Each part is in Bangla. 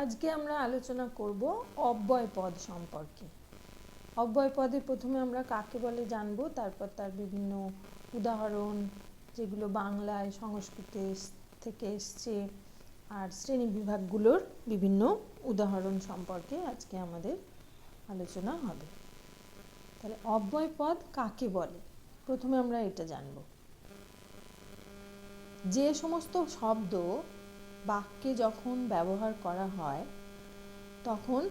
আজকে আমরা আলোচনা করব অব্যয় পদ সম্পর্কে। অব্যয় পদে প্রথমে আমরা কাকে বলে জানব, তারপর তার বিভিন্ন উদাহরণ, যেগুলো বাংলায় সংস্কৃতে থেকে এসছে, আর শ্রেণি বিভাগগুলোর বিভিন্ন উদাহরণ সম্পর্কে আজকে আমাদের আলোচনা হবে। তাহলে অব্যয় পদ কাকে বলে? প্রথমে আমরা এটা জানব। যে সমস্ত শব্দ বাক্যে যখন ব্যবহার করা হয়, তখন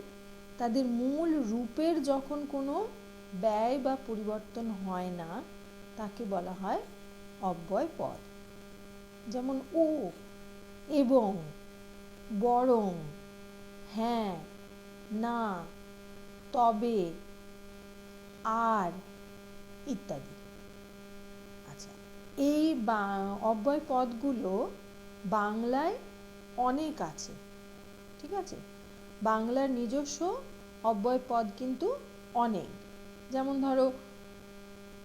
তাদের মূল রূপের যখন কোনো ব্যয় বা পরিবর্তন হয় না, তাকে বলা হয় অব্যয় পদ। যেমন ও এবং বরং হ্যাঁ না, তবে, আর ইত্যাদি। আচ্ছা এই অব্যয় পদগুলো বাংলায় অনেক আছে, ঠিক আছে? বাংলার নিজস্ব অব্যয় পদ কিন্তু অনেক। যেমন ধরো,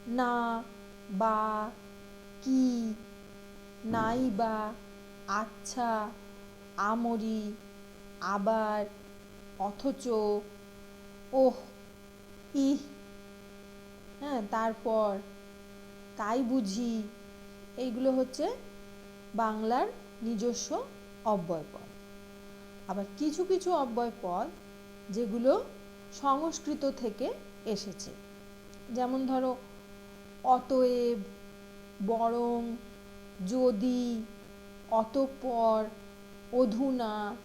না, বা, কি, নাই, বা আচ্ছা আমরি, আবার, অথচ, ওহ, ইহ হ্যাঁ তারপর, তাই বুঝি, এইগুলো হচ্ছে বাংলার নিজস্ব অব্যয় পদ। আবার কিছু কিছু অব্যয় পদ যেগুলো সংস্কৃত থেকে এসেছে। যেমন ধরো, অতএব, বরং, যদি, অতঃপর, অধুনা,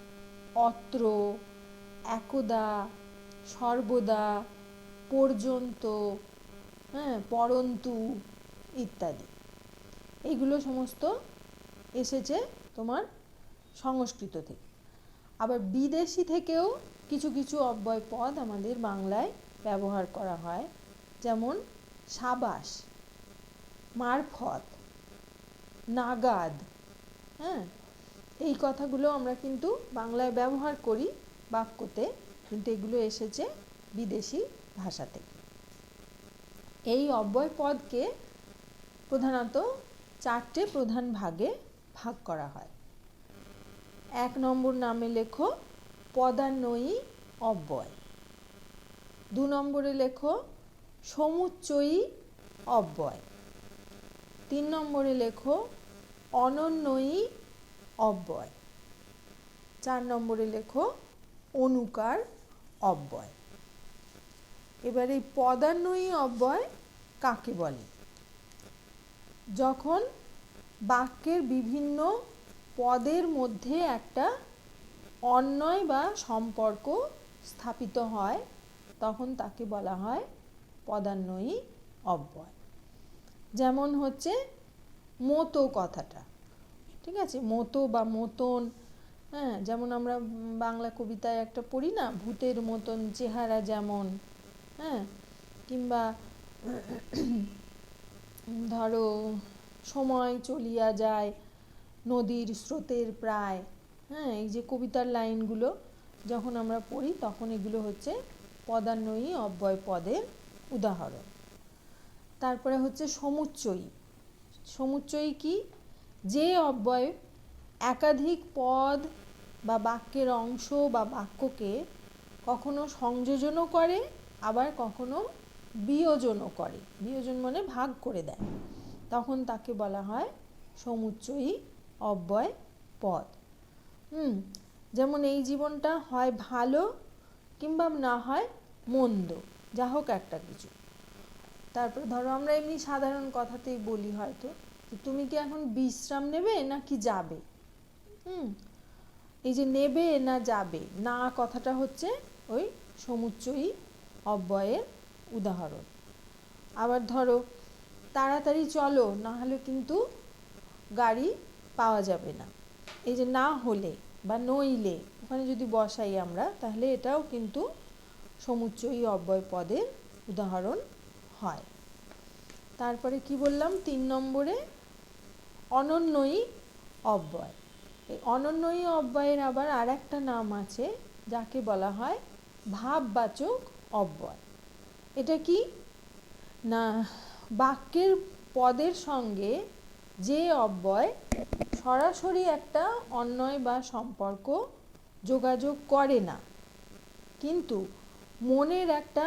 অত্র, একদা, সর্বদা, পর্যন্ত হ্যাঁ পরন্তু ইত্যাদি। এইগুলো সমস্ত এসেছে তোমার সংস্কৃত থেকে। আবার বিদেশি থেকেও কিছু কিছু অব্যয় পদ আমাদের বাংলায় ব্যবহার করা হয়। যেমন সাবাস, মারফত, নাগাদ হ্যাঁ? এই কথাগুলো আমরা কিন্তু বাংলায় ব্যবহার করি বাক্যতে, কিন্তু এগুলো এসেছে বিদেশি ভাষা থেকে এই অব্যয় পদকে প্রধানত চারটে প্রধান ভাগে ভাগ করা হয়। এক নম্বর নামে লেখো পদান্বয়ী অব্যয়। দু নম্বরে লেখো সমুচ্চয়ী অব্যয়। তিন নম্বরে লেখো অনন্যয়ী অব্যয়। চার নম্বরে লেখো অনুকার অব্যয়। এবার এই পদান্বয়ী অব্যয় কাকে বলে? যখন বাক্যের বিভিন্ন পদের মধ্যে একটা অন্যয় বা সম্পর্ক স্থাপিত হয়, তখন তাকে বলা হয় পদান্বয়ী অব্যয়। যেমন হচ্ছে মতো কথাটা, ঠিক আছে? মতো বা মতন হ্যাঁ? যেমন আমরা বাংলা কবিতায় একটা পড়ি না, ভূতের মতন চেহারা যেমন হ্যাঁ? কিংবা ধরো, সময় চলিয়া যায় নদীর স্রোতের প্রায় হ্যাঁ এই যে কবিতার লাইনগুলো যখন আমরা পড়ি তখন এগুলো হচ্ছে পদান্বয়ী অব্যয় পদের উদাহরণ। তারপরে হচ্ছে সমুচ্চয়ী। সমুচ্চয়ী কি? যে অব্যয় একাধিক পদ বা বাক্যের অংশ বা বাক্যকে কখনো সংযোজনও করে, আবার কখনো বিয়োজনও করে। বিয়োজন মানে ভাগ করে দেয়। তখন তাকে বলা হয় সমুচ্চয়ী অব্যয় পদ হুম, যেমন এই জীবনটা হয় ভালো কিংবা না হয় মন্দ, যা হোক একটা কিছু। তারপরে ধরো আমরা এমনি সাধারণ কথাতেই বলি হয়তো তুমি কি এখন বিশ্রাম নেবে না কি যাবে? হুম, এই যে নেবে না যাবে, না কথাটা হচ্ছে ওই সমুচ্চয়ী অব্যয়ের উদাহরণ। আবার ধরো, তাড়াতাড়ি চলো, না হলে কিন্তু গাড়ি পাওয়া যাবে না। এই যে না হলে বা নইলে ওখানে যদি বসাই আমরা, তাহলে এটাও কিন্তু সমুচ্চয়ী অব্যয় পদের উদাহরণ হয়। তারপরে কি বললাম? তিন নম্বরে অনন্যয়ী অব্যয়। এই অনন্যয়ী অব্যয়ের আবার আর একটা নাম আছে, যাকে বলা হয় ভাববাচক অব্যয়। এটা কি? না, বাক্যের পদের সঙ্গে যে অব্যয় সরাসরি একটা অন্যয় বা সম্পর্ক যোগাযোগ করে না। কিন্তু মনের একটা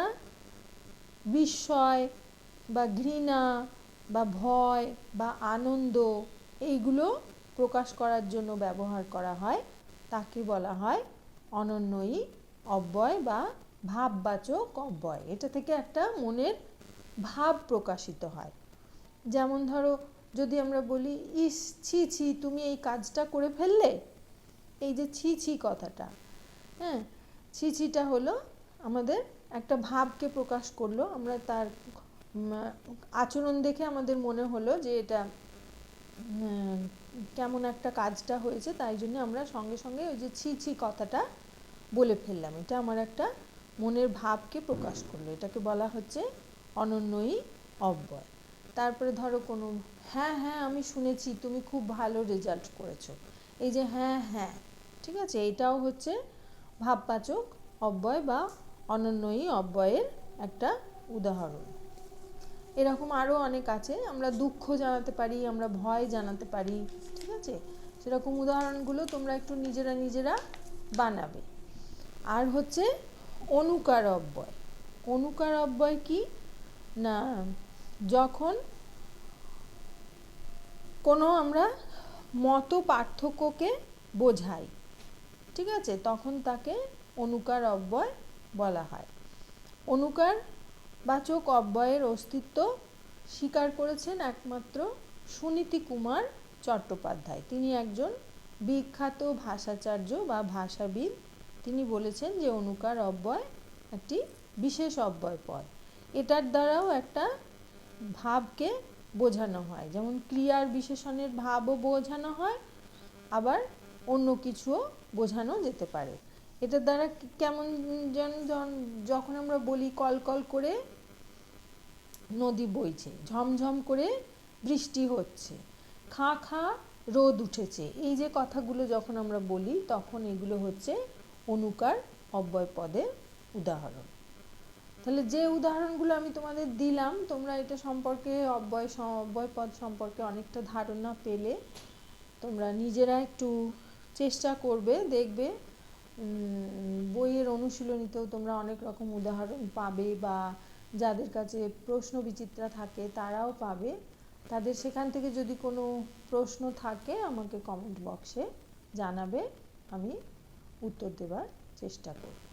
বিস্ময় বা ঘৃণা বা ভয় বা আনন্দ এইগুলো প্রকাশ করার জন্য ব্যবহার করা হয়। তাকে বলা হয় অনন্যই অব্যয় বা ভাববাচক অব্যয়। এটা থেকে একটা মনের ভাব প্রকাশিত হয়। যেমন ধরো যদি আমরা বলি, ইস, ছি ছি, তুমি এই কাজটা করে ফেললে? এই যে ছি ছি কথাটা হ্যাঁ? ছি, ছিটা হলো আমাদের একটা ভাবকে প্রকাশ করল, আমরা তার আচরণ দেখে আমাদের মনে হলো যে এটা কেমন একটা কাজটা হয়েছে, তাই জন্য আমরা সঙ্গে সঙ্গে ওই যে ছি ছি কথাটা বলে ফেললাম। এটা আমার একটা মনের ভাবকে প্রকাশ করল। এটাকে বলা হচ্ছে অনন্যই অব্যয়। তারপরে ধরো কোনো হ্যাঁ হ্যাঁ আমি শুনেছি, তুমি খুব ভালো রেজাল্ট করেছ। এই যে হ্যাঁ হ্যাঁ ঠিক আছে? এটাও হচ্ছে ভাববাচক অব্যয় বা অনন্যই অব্যয়ের একটা উদাহরণ। এরকম আরও অনেক আছে, আমরা দুঃখ জানাতে পারি, আমরা ভয় জানাতে পারি, ঠিক আছে? সেরকম উদাহরণগুলো তোমরা একটু নিজেরা নিজেরা বানাবে। আর হচ্ছে অনুকার অব্যয়। অনুকার অব্যয় কি? না যখন কোনো আমরা মত পার্থক্যকে বোঝাই, ঠিক আছে? তখন তাকে অনুকার অব্যয় বলা হয়। অনুকার বাচক অব্যয়ের অস্তিত্ব স্বীকার করেছেন একমাত্র সুনীতি কুমার চট্টোপাধ্যায়। তিনি একজন বিখ্যাত ভাষাচার্য বা ভাষাবিদ। তিনি বলেছেন যে, অনুকার অব্যয় একটি বিশেষ অব্যয় পদ এটার দ্বারাও একটা ভাবকে বোঝানো হয়। যেমন ক্রিয়ার বিশেষণের ভাবও বোঝানো হয়, আবার অন্য কিছুও বোঝানো যেতে পারে। এটার দ্বারা কেমন যেন যখন আমরা বলি কল কল করে নদী বইছে, ঝমঝম করে বৃষ্টি হচ্ছে, খাঁ খাঁ রোদ উঠেছে, এই যে কথাগুলো যখন আমরা বলি, তখন এগুলো হচ্ছে অনুকার অব্যয় পদের উদাহরণ। তাহলে যে উদাহরণগুলো আমি তোমাদের দিলাম, তোমরা এটা সম্পর্কে অব্যয় অব্যয় পদ সম্পর্কে অনেকটা ধারণা পেলে তোমরা নিজেরা একটু চেষ্টা করবে, দেখবে বইয়ের অনুশীলনীতেও তোমরা অনেক রকম উদাহরণ পাবে বা যাদের কাছে প্রশ্ন বিচিত্রা থাকে তারাও পাবে। তাদের সেখান থেকে যদি কোনো প্রশ্ন থাকে আমাকে কমেন্ট বক্সে জানাবে, আমি উত্তর দেওয়ার চেষ্টা করব।